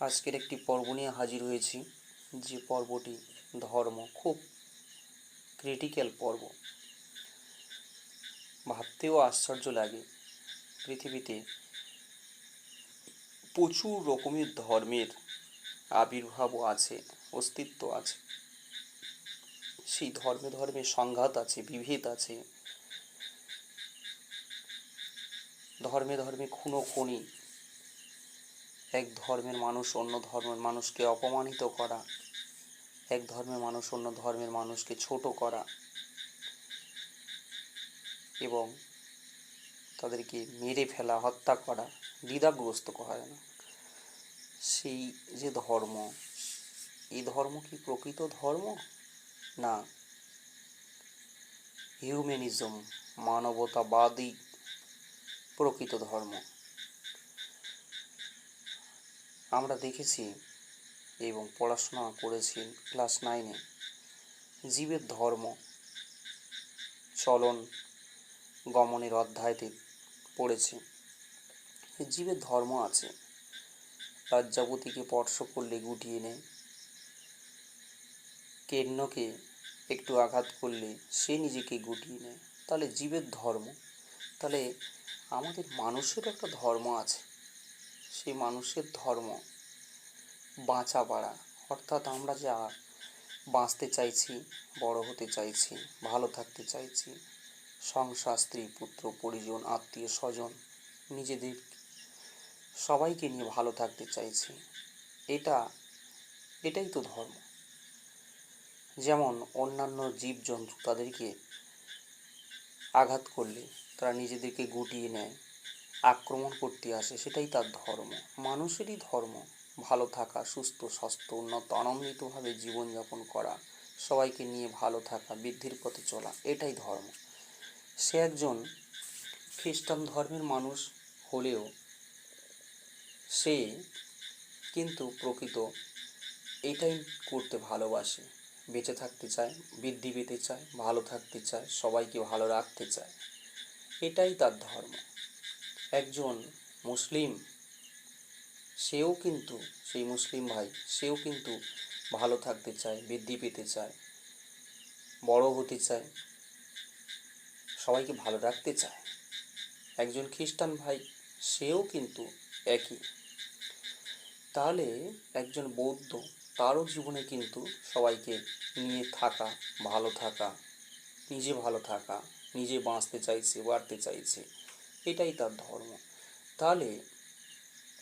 আজকের একটি পর্ব নিয়ে হাজির হয়েছি, যে পর্বটি ধর্ম, খুব ক্রিটিক্যাল পর্ব। ভাবতেও আশ্চর্য লাগে পৃথিবীতে প্রচুর রকমের ধর্মের আবির্ভাবও আছে, অস্তিত্ব আছে। সেই ধর্মে ধর্মে সংঘাত আছে, বিভেদ আছে। ধর্মে ধর্মে খুনো খুনি এক ধর্মের মানুষ অন্য ধর্মের মানুষকে অপমানিত করা, এক ধর্মের মানুষ অন্য ধর্মের মানুষকে ছোট করা এবং তাদেরকে মেরে ফেলা, হত্যা করা, দ্বিধাগ্রস্ত করা না সেই যে ধর্ম, এই ধর্ম কি প্রকৃত ধর্ম? না। হিউম্যানিজম, মানবতাবাদী প্রকৃত ধর্ম। আমরা দেখেছি এবং পড়াশোনা করেছি ক্লাস নাইনে জীবের ধর্ম, চলন, গমনের অধ্যায়তে পড়েছি। জীবের ধর্ম আছে। লজ্জাবতীকে স্পর্শ করলে গুটিয়ে নেয়। কেন্নকে একটু আঘাত করলে সে নিজেকে গুটিয়ে নেয়। তাহলে জীবের ধর্ম। তাহলে আমাদের মানুষের একটা ধর্ম আছে। সেই মানুষের ধর্ম। বাঁচা বাড়া। অর্থাৎ আমরা যা বাঁচতে চাইছি, বড় হতে চাইছি, ভালো থাকতে চাইছি, সংসার, স্ত্রী, পুত্র, পরিজন, আত্মীয়, স্বজন, নিজেদের সবাইকে নিয়ে ভালো থাকতে চাইছি, এটা, এটাই তো ধর্ম। যেমন অন্যান্য জীবজন্তু তাদেরকে আঘাত করলে তারা নিজেদেরকে গুটিয়ে নেয় আক্রমণ করতে আসে, সেটাই তার ধর্ম। মানুষেরই ধর্ম, ভালো থাকা, সুস্থ, স্বাস্থ্য, উন্নত, আনন্দিতভাবে জীবনযাপন করা, সবাইকে নিয়ে ভালো থাকা, বৃদ্ধির পথে চলা, এটাই ধর্ম। সে একজন খ্রিস্টান ধর্মের মানুষ হলেও সে কিন্তু প্রকৃত এটাই করতে ভালোবাসে। বেঁচে থাকতে চায়, বৃদ্ধি পেতে চায়, ভালো থাকতে চায়, সবাইকে ভালো রাখতে চায়। এটাই তার ধর্ম। একজন মুসলিম, সেও কিন্তু, সেই মুসলিম ভাই, সেও কিন্তু ভালো থাকতে চায়, বৃদ্ধি পেতে চায়, বড় হতে চায়, সবাইকে ভালো রাখতে চায়। একজন খ্রিস্টান ভাই, সেও কিন্তু একই। তাহলে একজন বৌদ্ধ, তারও জীবনে কিন্তু সবাইকে নিয়ে থাকা, ভালো থাকা, নিজে ভালো থাকা, নিজে বাঁচতে চাইছে, বাড়তে চাইছে। এটাই তার ধর্ম। তাহলে